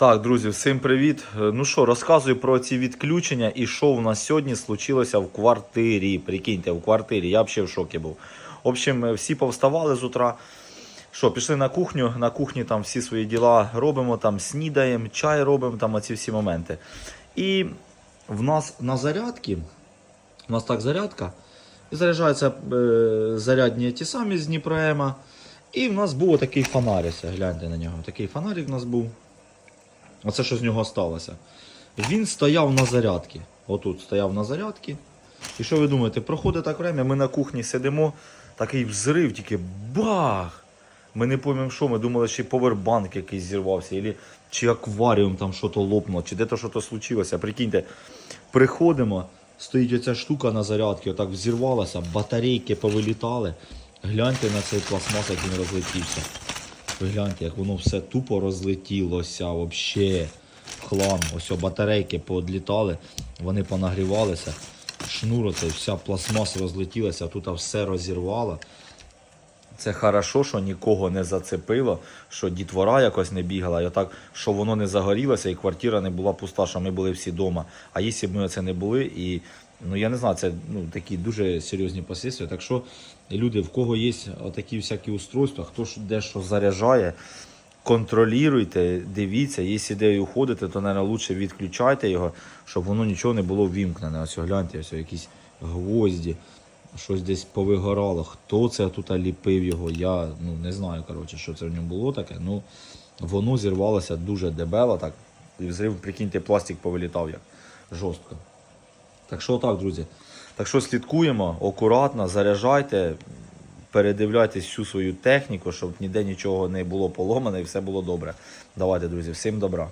Так, друзі, всім привіт. Е, Ну що, розказую про ці відключення і що у нас сьогодні случилося в квартирі. Прикиньте, в квартирі. Я взагалі в шокі був. В общем, е, всі повставали з утра. Що, пішли на кухню, на кухні там всі свої діла робимо, там снідаємо, чай робимо, там оці всі моменти. І в нас на зарядці, у нас так зарядка, і заряджаються е, зарядні ті самі з Дніпроема. І в нас був такий фонарик, гляньте на нього. Такий фонарик у нас був. Оце що з нього сталося. Він стояв на зарядці. Отут стояв на зарядці. І що ви думаєте, проходить так время, ми на кухні сидимо, такий взрив, тільки бах! Ми не пам'ятаємо, що ми думали, що повербанк якийсь зірвався, або чи акваріум там щось лопнуло, чи де-то щось случилося. Прикиньте, приходимо, стоїть оця штука на зарядці, отак взірвалася, батарейки повилітали. Гляньте на цей пластмас, як він розлетівся. Ви гляньте, як воно все тупо розлетілося, вообще хлам. Ось батарейки поодлітали, вони понагрівалися. Шнур оцей, вся пластмаса розлетілася, тут все розірвало. Це хорошо, що нікого не зацепило, що дітвора якось не бігала, і отак, що воно не загорілося, і квартира не була пуста, що ми були всі вдома. А якщо б ми це не були, і ну я не знаю, це ну, такі дуже серйозні послідствия. Так що, люди, в кого є такі всякі устройства, хто де що заряджає, контролюйте, дивіться, якщо де уходите, то наверное, лучше відключайте його, щоб воно нічого не було вімкнене. Ось гляньте, ось якісь гвозді щось десь повигорало. Хто це тут ліпив його? Я ну, не знаю, коротше, що це в ньому було таке. Ну, воно зірвалося дуже дебело, так. І взрив, прикиньте, пластик повилітав як жорстко. Так що так, друзі. Так що слідкуємо, акуратно, заряджайте, передивляйтесь всю свою техніку, щоб ніде нічого не було поломане і все було добре. Давайте, друзі, всім добра.